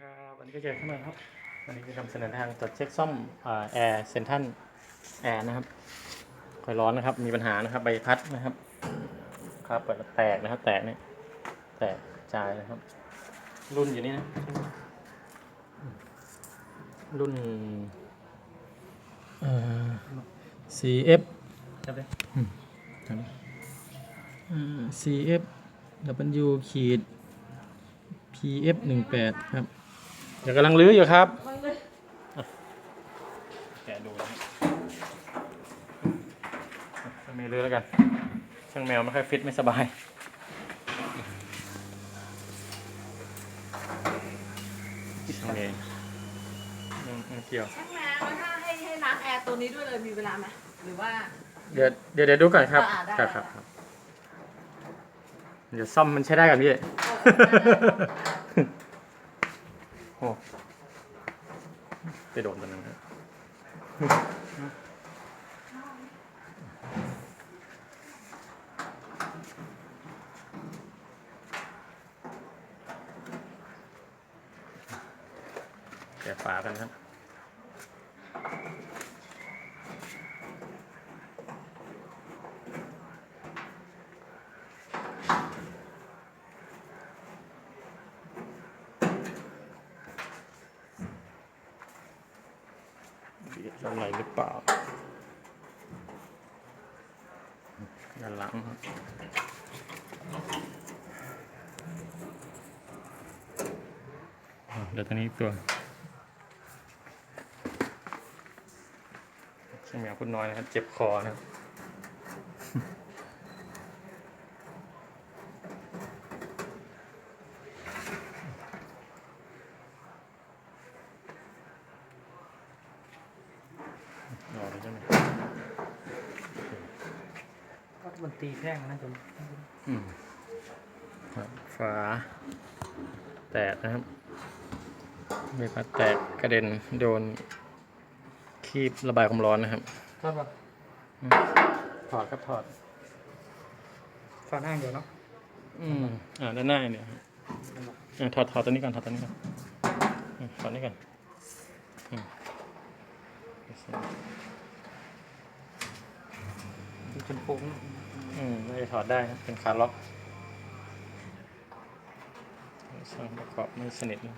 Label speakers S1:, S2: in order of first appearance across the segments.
S1: ครับวันนี้ก็เจอขึ้นมาครับวันนี้จะนำเสนอทางตรวจเช็คซ่อมแอร์เซนทันแอร์นะครับคอยร้อนนะครับ มีปัญหานะครับใบพัดนะครับครับเปิดแล้วแตกนะครับ แตกเนี่ยแตกกระจายนะครับ รุ่นอยู่นี่นะ รุ่นเอ่อ CF
S2: จับเลย
S1: ครับเอ่อ CF W ขีด PF หนึ่งแปดครับ เดี๋ยวกำลังรื้ออยู่ครับอะแกะดูนะครับอะไม่รื้อแล้วกันช่างแมวไม่ค่อยฟิตไม่สบายโอเคอืมอืมเกี่ยว
S3: ช่างแมวถ้าให้ให้ล้างแอร์ตัวนี้ด้วยเลยมีเวลาไหมหรือว่า
S1: เดี๋ยวเดี๋ยวเดี๋ยวดูก่อนครับ
S3: อ่าได้
S1: ครับครับครับ เดี๋ยวซ่อมมันใช้ได้กันพี่ โอ้ไปโดนตัวนึงครับแกะฝากันครับ เบียดอะไรหรือเปล่าด้านหลังครับ อ่าเดี๋ยวตัวนี้อีกตัวช่างแมวพูดน้อยนะครับ เจ็บคอนะครับรอเลยใช่ไหม
S2: มันตีแท่งนะจน
S1: อืมครับฝาแตกนะครับ ใบพัดแตกกระเด็นโดนคีบระบายความร้อนนะครับ
S2: ทอดปะ
S1: ถอดครับถอด
S2: ฝาหน้าเดียวเนาะ
S1: อืมอ่าด้านหน้าเนี่ยครับอ่าถอดถอดตัวนี้ก่อนถอดตัวนี้ก่อนอืมถอดนี้ก่อนอืม
S2: ดูจนโค้ง
S1: อืมไม่ได้ถอดได้ครับเป็นขาล็อกช่างประกอบไม่สนิทนะ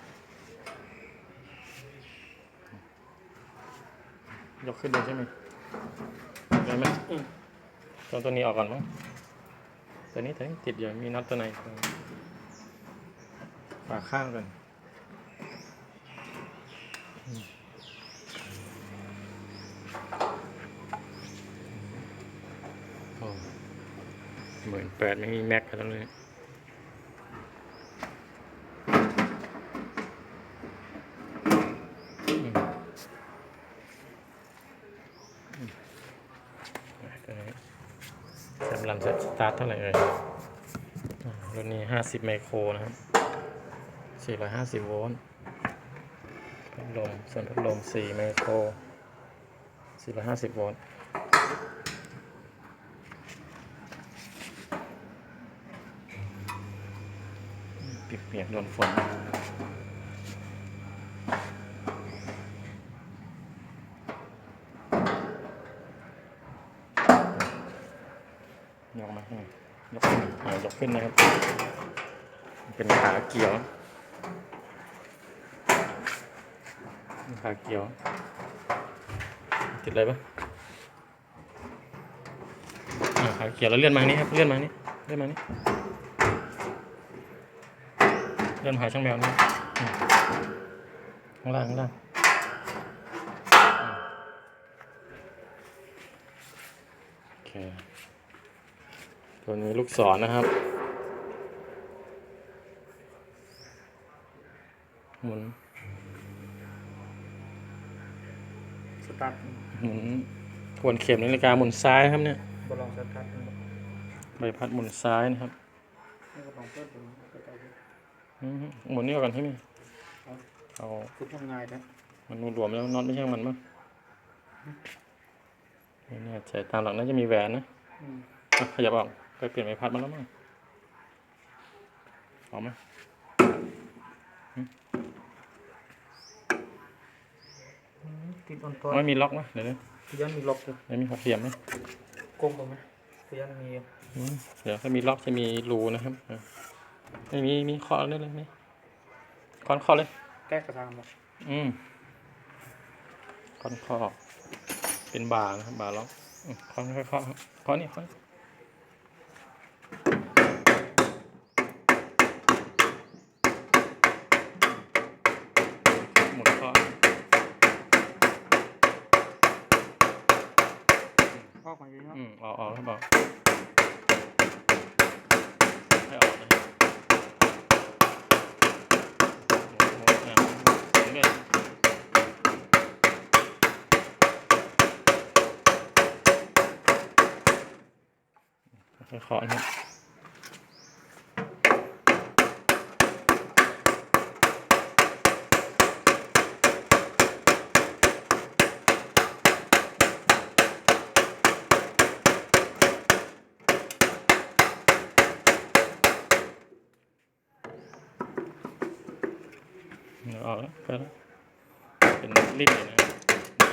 S1: ยกขึ้นเลยใช่ไหมได้ไหมตัวตัวนี้ออกก่อนมั้งตัวนี้ตัวนี้ติดอยู่มีน็อตตัวไหนฝาข้างกันอืมโอ้หมื่นแปดไม่มีแม็กกันแล้วเลยอืมอืม ตัวนี้แซมรันสตาร์ทเท่าไหร่เอ่ยรุ่นนี้ห้าสิบไมโครนะครับสี่ร้อยห้าสิบโวลต์พัดลมส่วนพัดลมสี่ไมโครสี่ร้อยห้าสิบโวลต์เปียกๆโดนฝน ยกมายกขึ้นยกขึ้นนะครับ เป็นขาเกี่ยวขาเกี่ยว ติดอะไรปะขาเกี่ยวแล้วเลื่อนมานี้ครับเลื่อนมานี้เลื่อนมานี้เดินหาช่างแมวนี่ข้างล่างข้างล่างโอเค ตัวนี้ลูกศรนะครับหมุน
S2: สตาร์ท
S1: หมุนทวนเข็มนาฬิกาหมุนซ้ายครับเนี่ย
S2: บอลองสตาร์ท
S1: ใบพัดหมุนซ้ายนะครับ
S2: นี่ก็ลองเปิดดูก็จะ
S1: อืมหมุนนี่ก่อนใช่ไหมเอา
S2: คือทำงานนะ
S1: มันรวมๆแล้วน็อตไม่ใช่างมันมั้งไม่แน่ใจตามหลักน่าจะมีแหวนนะ
S2: อืม
S1: อะขยับออก ไปเปลี่ยนใบพัดมาแล้วมั้งเอาไหม
S2: ติดอ่อนตัว
S1: ไม่มีล็อกนะเดี๋ยวนี้
S2: ยันมีล็อกเลย
S1: ไม่มีหกเหลี่ยมนะ
S2: กลมไหมยันมี
S1: เดี๋ยวถ้ามีล็อกจะมีรูนะครับไม่มีมีคอนเลยนี่คอนคอเลย
S2: แก้กระทำงมา
S1: อืมคอนคอเป็นบาร์นะครับบาร์ล็อกคอนคอคอนนี่คอน
S2: ออกมาอยู่เนาะ
S1: อืมออกออกให้บอกให้ออกนะหมุนหอะหมุนเลยค่อยๆเคาะนะครับ เดี๋ยวออแล้วก็เป็นริมเลยนะ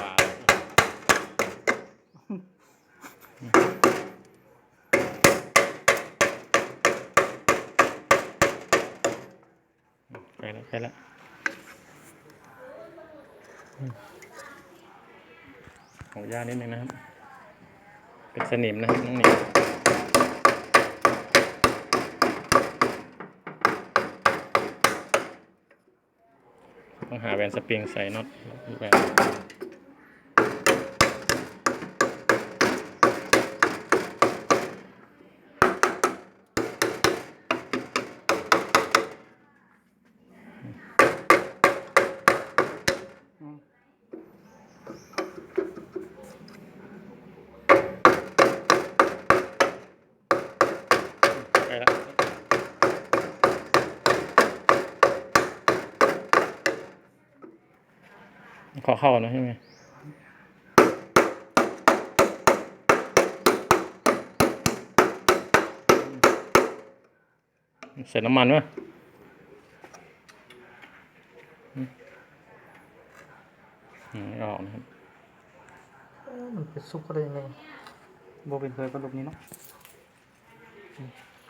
S1: บาไปแล้วไปแล้วของย่านิดนึงนะครับ เป็นสนิมนะครับน้องหนิม ต้องหาแหวนสปริงใส่น็อตแวน ขอเข้านะใช่ไหมใส่น้ำมันวะอืมอืมไม่ออกนะครับ
S2: เอ้ามันเป็นซุปอะไรยังไงบ่เป็นเคยกระดูกนี้เนาะ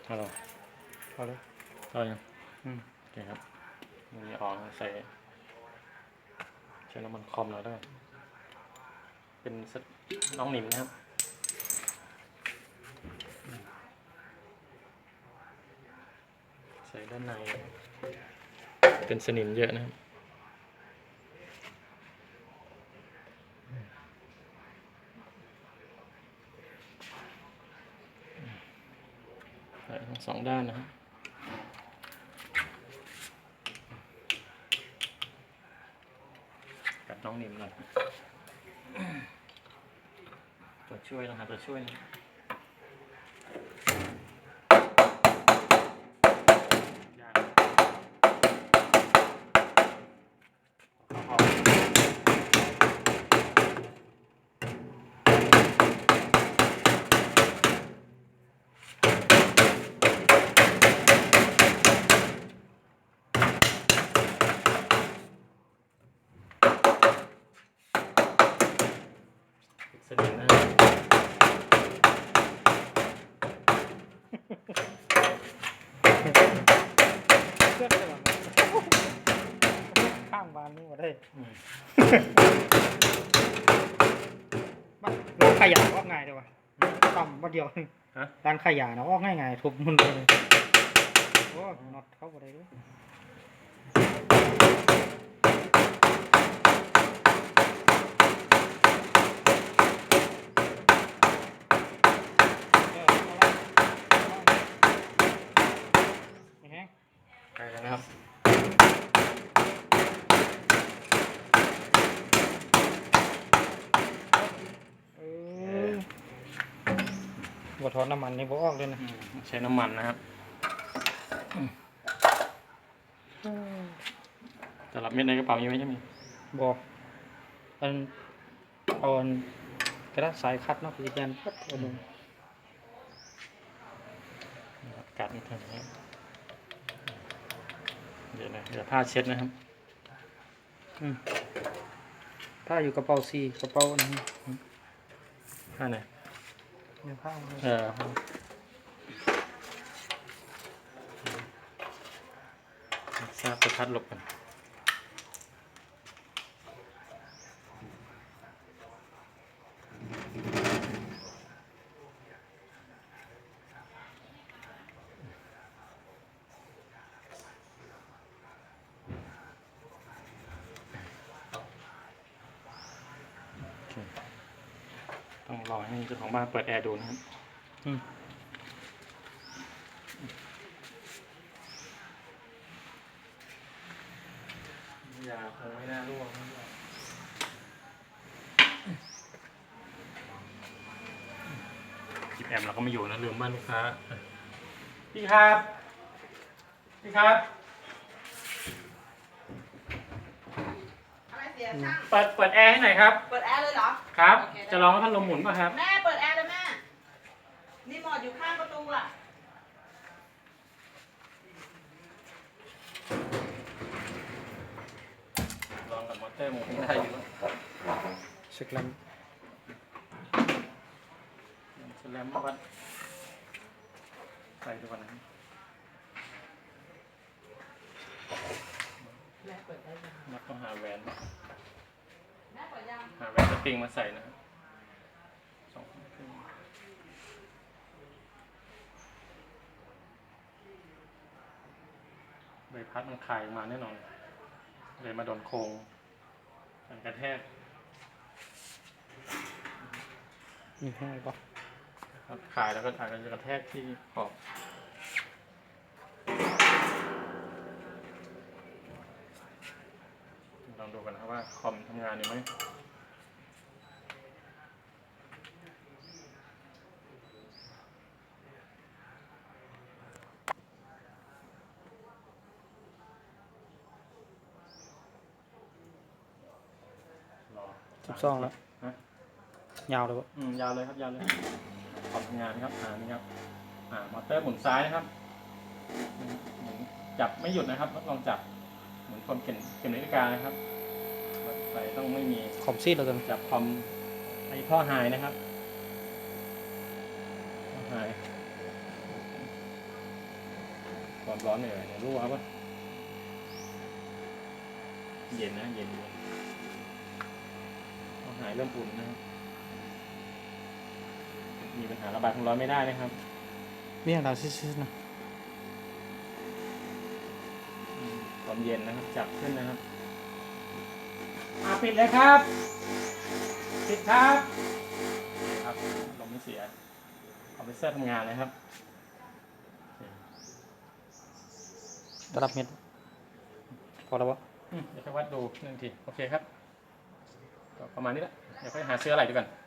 S1: ฮัลโหล
S2: พอเลย
S1: เอายัง
S2: อืม
S1: โอเคครับมีออกนะใส่ ใช้น้ำมันคอมหน่อยได้ไหมเป็นสน้องหนิมนะครับใส่ด้านใน เป็นสนิมเยอะนะครับใส่ทั้งสองด้านนะครับน้องนิมหน่อย ตัวช่วยนะครับตัวช่วยนะยากเอาออกสนิมนะครับ
S2: เชือกเลยว่ะข้างบ้านนี่บ่ได้
S1: อืม
S2: บ้าน ร้านขายยาออกง่ายเด้อว่ะต่ำบ่เดียว
S1: ฮะ
S2: ร้านขายยาเนาะออกง่ายๆทุบมันเลยโอ้น็อตเข้าบ่ได้เด้วย
S1: ไปแล้วนะครับ
S2: เอ อบ่ทอนน้ำมันนี่บ่ออกเลยนะ
S1: อืมใช้น้ำมันนะครับตลับเม็ดในกระเป๋ามีไหมใช่ไหม
S2: บ่อันเอาอันกระดาษสายคัดเนาะคือยันพัดเอาลง
S1: กัดนะครับเดี๋ยวนะเดี๋ยวผ้าเช็ดนะครับ
S2: อืมผ้าอยู่กระเป๋าซีกระเป๋าอันนี้
S1: ผ้าไหน
S2: มีผ้า
S1: เออทราบประทัดหลบกัน องรอให้เจ้าของบ้านเปิดแอร์ดูนะครับ
S2: อืม
S1: ยาคงไม่น่าร่วงจิบแอมเราก็ไม่อยู่นะลืมบ้านลูกค้า พี่ครับ พี่ครับ
S3: อะไรเสียช่าง
S1: เปิดเปิดแอร์ให้หน่อยครับ
S3: เปิดแอร์เลยเหรอ
S1: ครับ
S3: โอเคได้
S1: จะลองให้พัดลมหมุนป่ะครับ
S3: แม่เปิดแอร์เลยแม่นี่หมอดอยู่ข้างประตูอะ
S1: ลองกับมอเตอร์หมุนได้อยู่
S2: เช็คแล้ว
S1: สแลมวัดใส่ดูก่อนนะ
S3: แม่เปิดได้ยัง
S1: มัดต้องหาแหวน
S3: แม่เปิดยัง
S1: หาแหวนสปริงมาใส่นะครับสองคนครึ่งใบพัดมันคายออกมาแน่นอน เลยมาโดนโครงมันกระแทก
S2: มีแห้งปะ
S1: ครับคายแล้วก็อาจจะกระแทกที่ขอบ องดูกันนะครับว่าคอมทำงานอยู่ไหมรอ
S2: สิบสองแล้ว
S1: ฮะ
S2: ยาวเลยปะ
S1: อืมยาวเลยครับยาวเลยขอบทำงานนะครับอ่านี่ครับ อ่ามอเตอร์หมุนซ้ายนะครับหมุนจับไม่หยุดนะครับ ลองจับ เหมือนคนเข็นเข็มนาฬิกานะครับไฟ ต้องไม่มี
S2: ขอมซีดแล้วกัน
S1: จับคอมไอ้ท่อไฮนะครับท่อไฮความร้อนเหนื่อยเนี่ยรู้ครับว่าเย็นนะเย็นเย็นท่อไฮเริ่มอุ่นนะครับมีปัญหาระบายความร้อนไม่ได้นะครับ
S2: มีอย่างไรซิดๆนะ
S1: อืมความเย็นนะครับ จับขึ้นนะครับ อ่าปิดเลยครับ ปิดครับครับลมไม่เสียคอมเพรสเซอร์ทำงานนะครับ
S2: ระดับเม็ดพอแล้วปะ
S1: อืมเดี๋ยวไปวัดดูหนึ่งที โอเคครับ ก็ประมาณนี้แหละ เดี๋ยวไปหาซื้ออะไรดีกว่อนโอเค